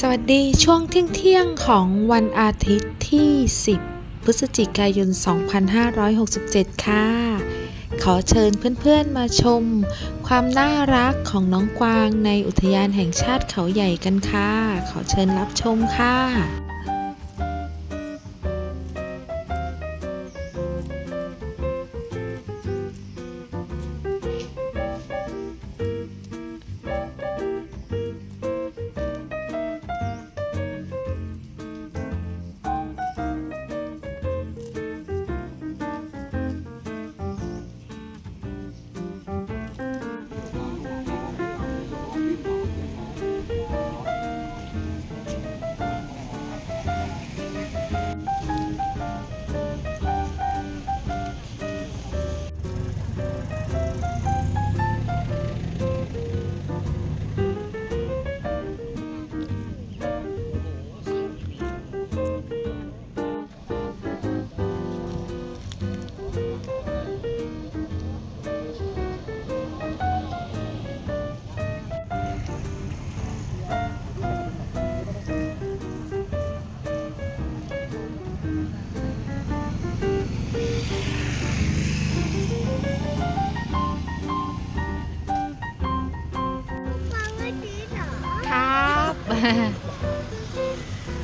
สวัสดีช่วงเที่ยงของวันอาทิตย์ที่ 10 พฤศจิกายน 2567 ค่ะ ขอเชิญเพื่อนๆมาชม ความน่ารักของน้องกวางในอุทยานแห่งชาติเขาใหญ่กันค่ะ ขอเชิญรับชมค่ะ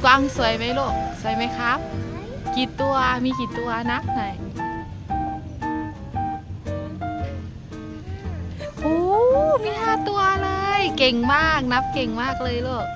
กวางสวยไหมลูก สวยไหมครับ กี่ตัวมีกี่ตัวนับหน่อยโอ้มีห้าตัวเลย เก่งมากนับเก่งมากเลยลูก